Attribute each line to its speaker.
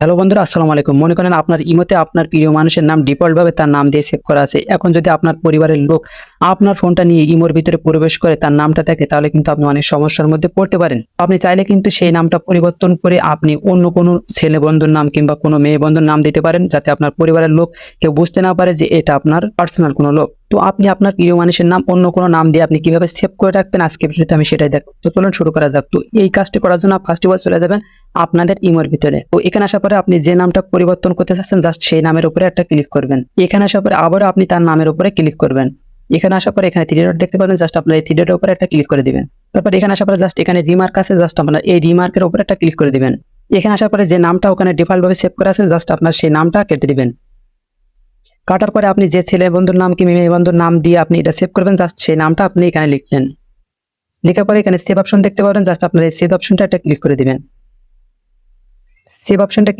Speaker 1: Hello বন্ধুরা, আসসালামু আলাইকুম। মনে করেন আপনার ইমোতে আপনার প্রিয় মানুষের নাম ডিফল্ট ভাবে তার নাম দিয়ে সেভ করা আছে। এখন যদি আপনার পরিবারের লোক আপনার ফোনটা নিয়ে ইমোর ভিতরে প্রবেশ করে তার নামটা দেখে, তাহলে কিন্তু আপনি অনেক সমস্যার মধ্যে পড়তে পারেন। আপনি চাইলে কিন্তু সেই নামটা পরিবর্তন করে আপনি অন্য কোনো ছেলে বন্ধুর নাম কিংবা কোনো মেয়ে বন্ধুর নাম দিতে পারেন, যাতে আপনার পরিবারের লোক কেউ বুঝতে না পারে যে এটা আপনার পার্সোনাল কোনো লোক। তো আপনি আপনার প্রিয় মানুষের নাম, অন্য কোনো নাম দিয়ে আপনি কীভাবে সেভ করে রাখবেন? আজকে ভিডিওতে আমি সেটাই দেখো তো চলুন শুরু করা যাক। তো এই কাজটি করার জন্য ফার্স্ট অফ অল চলে যাবেন আপনাদের ইমোর ভিতরে। তো এখানে আসার পরে আপনি যে নামটা পরিবর্তন করতে চাচ্ছেন জাস্ট সেই নামের উপরে একটা ক্লিক করবেন। এখানে আসার পরে আবারও আপনি তার নামের উপরে ক্লিক করবেন। এখানে আসার পরে এখানে থ্রি ডট দেখতে পাবেন জাস্ট আপনার এই থ্রি ডটের উপরে একটা ক্লিক করে দিবেন। তারপর এখানে আসার পরে জাস্ট এখানে রিমার্ক আছে জাস্ট আপনার এই রিমার্কের উপরে একটা ক্লিক করে দিবেন। এখানে আসার পরে যে নামটা ওখানে ডিফল্ট ভাবে সেভ করা আছে জাস্ট আপনার সেই নামটা কেটে দিবেন। কাটার পরে আপনি যে ছেলে বন্ধুর নাম কি মেয়ে বন্ধুর নাম দিয়ে আপনি এটা সেভ করবেন জাস্ট সেই নামটা আপনি এখানে লিখবেন। লেখার পরে এখানে সেভ অপশন দেখতে পাবেন জাস্ট আপনার এই সেভ অপশনটা একটা ক্লিক করে দিবেন। সেভ অপশনটা